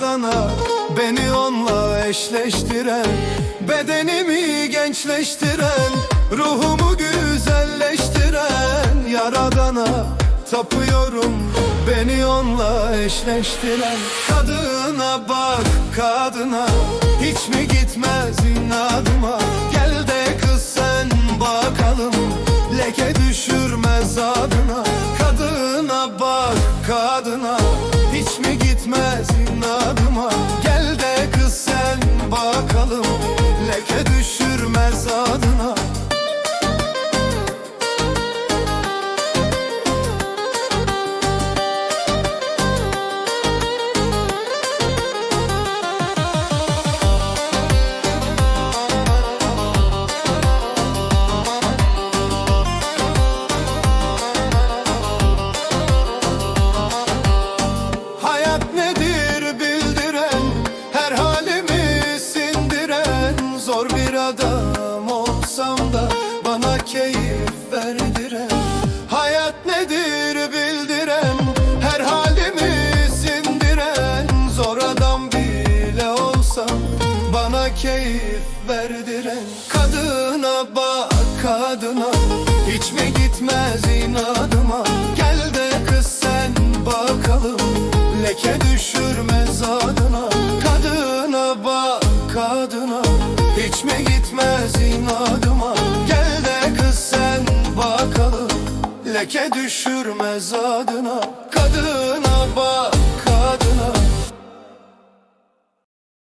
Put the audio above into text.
Yaradana beni onunla eşleştiren Bedenimi gençleştiren Ruhumu güzelleştiren Yaradana tapıyorum Beni onunla eşleştiren. Kadına bak kadına Hiç mi gitmez inadıma Gel Zor bir adam olsam da Bana keyif verdiren Hayat nedir bildiren Her halimi sindiren Zor adam bile olsam Bana keyif verdiren. Kadına bak kadına Hiç mi gitmez inadıma? Gel de kız sen bakalım Leke düşürmez Mi gitmez inadıma. Gel de kız sen bakalım. Leke düşürmez adına. Kadına